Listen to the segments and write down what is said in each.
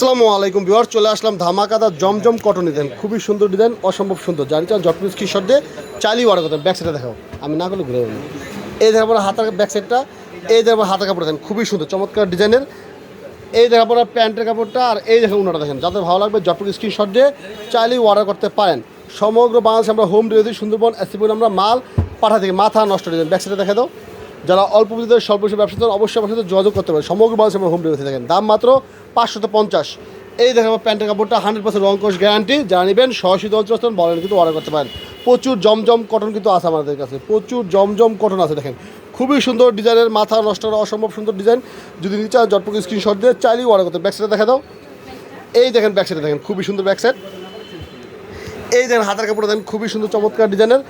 আসসালামু আলাইকুম বিহার চলে আসলাম ধামাকাদা জমজম কটন ডিজাইন। খুবই সুন্দর ডিজাইন, অসম্ভব সুন্দর। জানি চান জটপিস স্ক্রিনশট দিয়ে চালিয়ে অর্ডার করতেন ব্যাক সাইডে দেখাও। আমি না করলে ঘুরে এই দেখো আপনার হাতার ব্যাক সাইডটা এই দেখো আপনার হাতার কাপড় দেখেন, খুবই সুন্দর, চমৎকার ডিজাইনের। এই দেখো আপনার প্যান্টের কাপড়টা, আর এই দেখো উনাটা দেখেন। যাদের ভালো লাগবে জটপিস স্ক্রিনশট দিয়ে চাইলেই অর্ডার করতে পারেন। সমগ্র বাংলাদেশে আমরা হোম ডেলিভারি সুন্দরবন এসিপুর আমরা মাল পাঠা থেকে, মাথা নষ্ট ডিজাইন। ব্যাক সাইডে দেখা দাও। যারা অল্প পুঁজিতে স্বল্প ব্যবসা করেন, অবশ্যই আমার সাথে যোগাযোগ করতে পারেন। সমগ্র বাংলাদেশে আমরা হোম ডেলিভারি দেখেন দাম মাত্র পাঁচশত পঞ্চাশ। এই দেখেন আমার প্যান্টের কাপড়টা হান্ড্রেড পার্সেন্ট রং কোষ গ্যারান্টি যারা নেবেন সহশীত অঞ্চল বলেন কিন্তু অর্ডার করতে পারেন। প্রচুর জমজম কটন কিন্তু আছে আমাদের কাছে। প্রচুর জমজম কটন আছে, দেখেন। খুবই সুন্দর ডিজাইনের, মাথা নষ্ট করা অসম্ভব সুন্দর ডিজাইন। যদি নিতে চান জটপুক স্ক্রিনশট দিয়ে চাইলেই অর্ডার করতে ব্যাক সাইডে দেখা দাও। এই দেখেন ব্যাক সাইডে দেখেন, খুবই সুন্দর ব্যাক সাইড এই দেখেন হাতের কাপড়টা দেখেন, খুবই সুন্দর চমৎকার ডিজাইনের।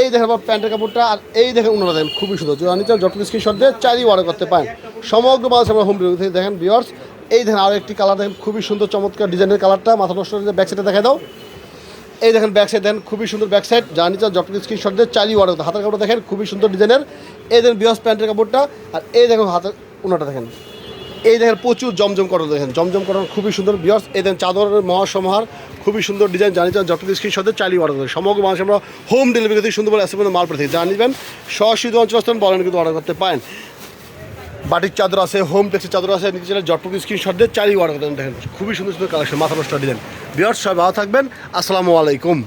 এই দেখেন আবার প্যান্টের কাপড়টা, আর এই দেখেন উন্নত দেখেন, খুবই সুন্দর। যদি চান জটপুক স্ক্রিনশট দিয়ে চাইলেই অর্ডার করতে পারেন। সমগ্র বাংলাদেশ আমরা হোম ডেলিভারি দেখেন বিয়ার্স এই দেখেন আরও একটি কালার দেখেন, খুবই সুন্দর, চমৎকার ডিজাইনের কালারটা মাথা নষ্ট ব্যাক সাইডে দেখা দাও। এই দেখেন ব্যাক সাইড দেখেন, খুবই সুন্দর ব্যাক সাইড জানি চান জটপিক স্ক্রিনশট দিয়ে চালিয়ে অর্ডার করতে হাতের কাপড় দেখেন, খুবই সুন্দর ডিজাইনের এই দেখেন বিয়াস প্যান্টের কাপড়টা, আর এই দেখেন হাতের উনাটা দেখেন। এই দেখেন প্রচুর জমজম কটন দেখেন, জমজম কটন খুবই সুন্দর। বিয়াস এই দেখেন চাদরের মহাসমাহার খুবই সুন্দর ডিজাইন জানি চান যত সাথে চালিয়ে অর্ডার করেন সমগ্র মানুষ আমরা হোম ডেলিভারি থেকে সুন্দর আসে মাল পাঠিয়ে জানিবেন সশীত অঞ্চল বলেন কিন্তু অর্ডার করতে পারেন। বাটির চাদর আছে হোম টেক্সের চাদর আছে, নিচে চাইলে জটপুক স্ক্রিনশট দিয়ে চালিয়ে অর্ডার করেন দেখেন, খুবই সুন্দর সুন্দর কালেকশন মাথা নষ্ট ডিজাইন বিয়ার সবাই ভালো থাকবেন। আসসালামু আলাইকুম।